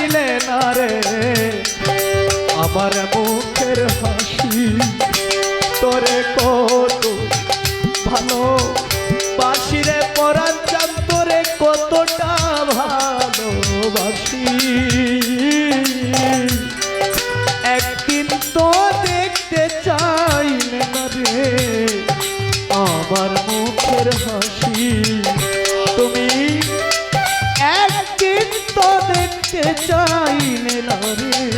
চাইলে না রে। আমার মুখের হাসি, তোরে কত ভালো বাসিরে চান তোরে কতটা ভালোবাসি। একদিন তো দেখতে চাইলে না রে, আমার মুখের হাসি। দেখতে মেলা রে।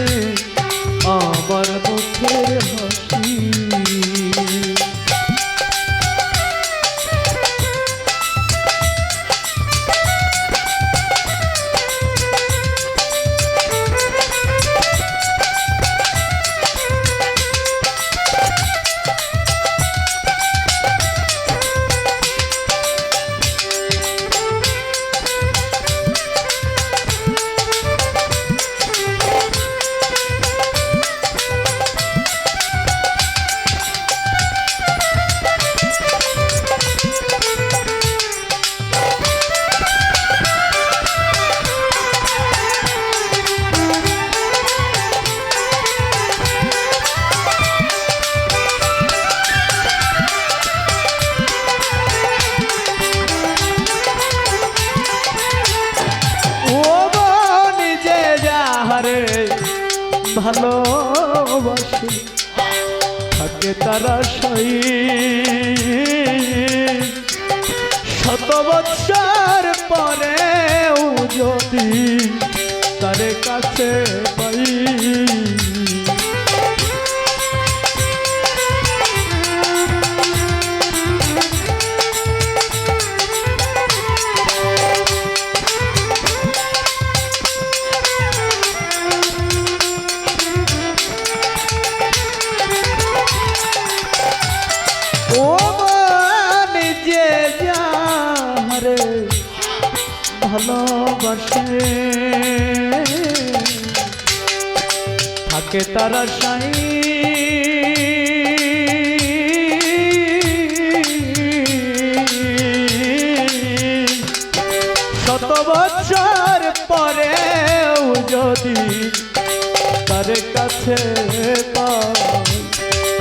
ভালোবাসে থাকে তারা সই শত বৎসর পরেও যদি তার কাছে ভালোবাসে। থাকে তারা সাই শত বছর পরেও যদি তার কাছে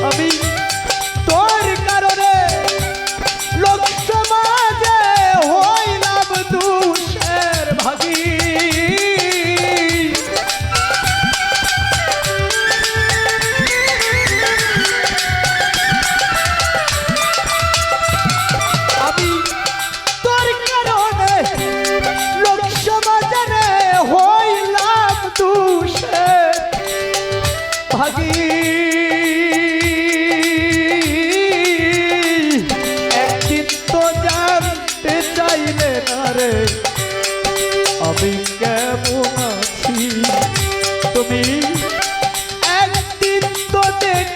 আমি ভাগী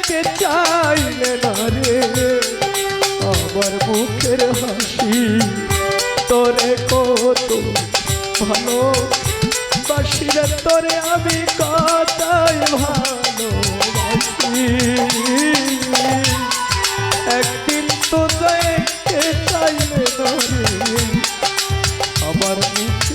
দেখতে চাইলে না রে, আমার মুখের হাসি, তোরে কত ভালো বাসিরে তোরে আমি কতাই ভালোবাসি। একদিন তো দেখতে চাইলে না রে, আমার মুখের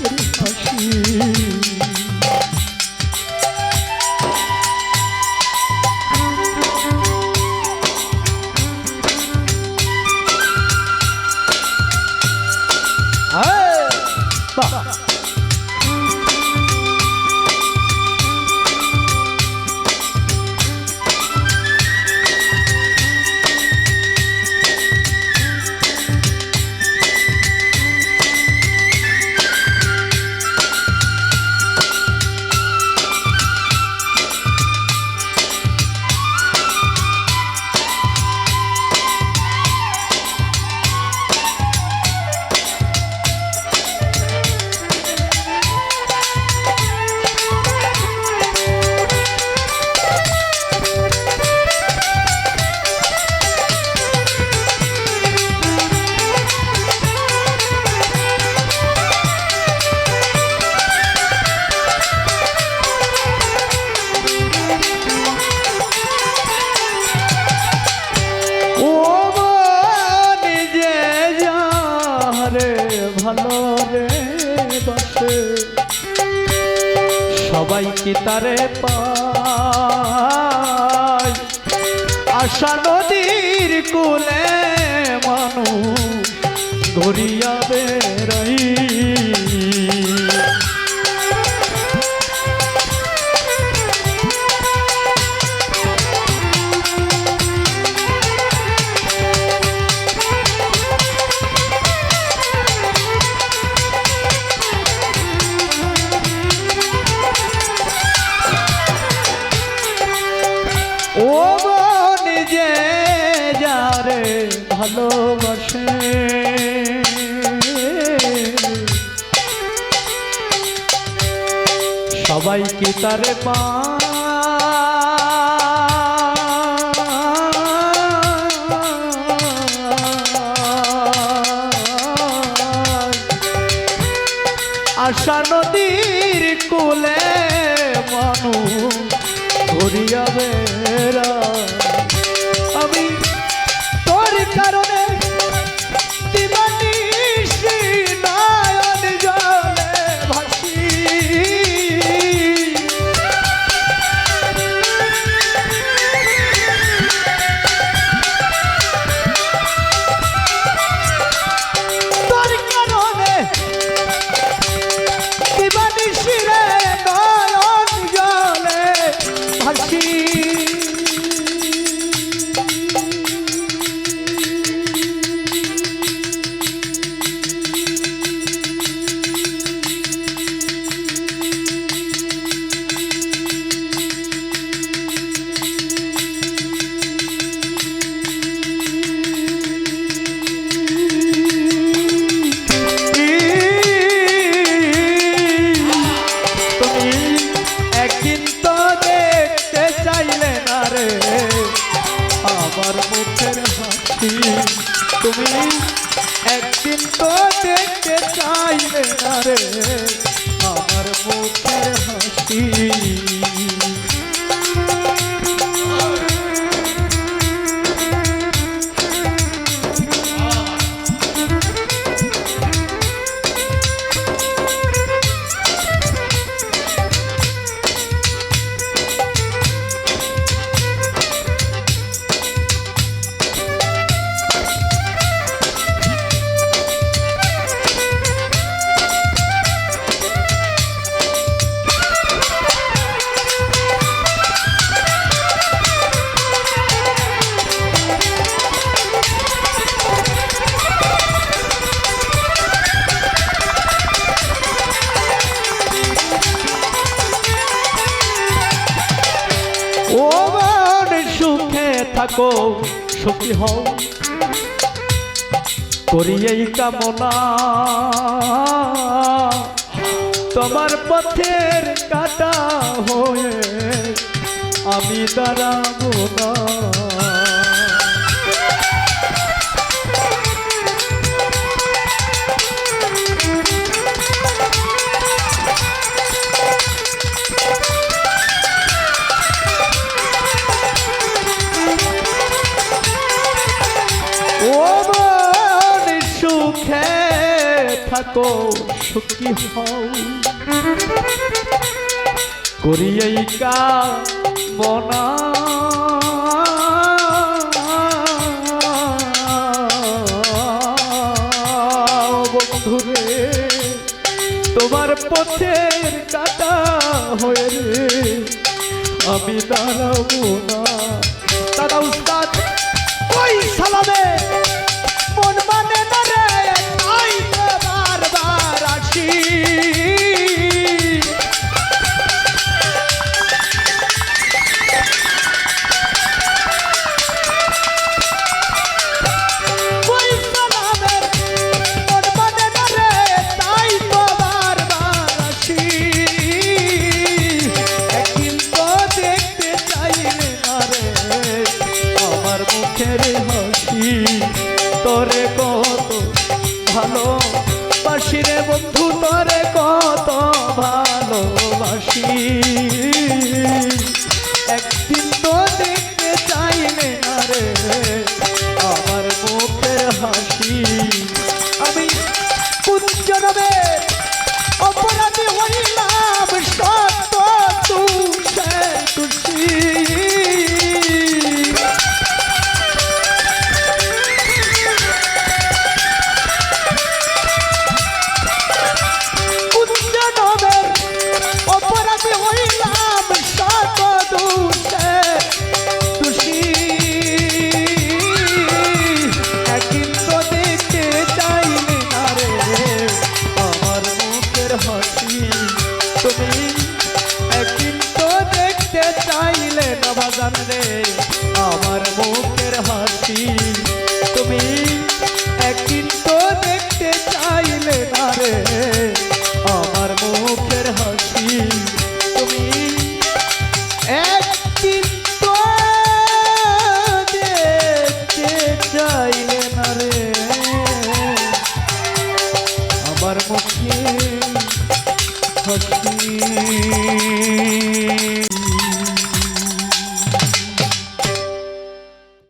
সবাই কি তারে পায় আশা নদীর কুলে মানুষ ধরিয়া বেড়াই ও নিজে যারে ভালোবাসে। সবাই কি তারে পা? আশা নদীর কুলে মানুষ ঘুরিয়া বেড়া তুমি একদিন তো দেখতে চাইবে না রে? আমার মুখের থাকো সুখী হও। করি এই কামনা। তোমার পথের কাটা হয়ে আমি দাঁড়াবো না। থাকো সুখী হও। করি এই কামনা। তোমার পথের কাটা হয়ে রে। আমি দাঁড়াবো না। দাদা উস্তাদ, ওই সালামে। তোরে কত ভালো বাসি রে বন্ধু তোরে কত ভালোবাসি। একদিন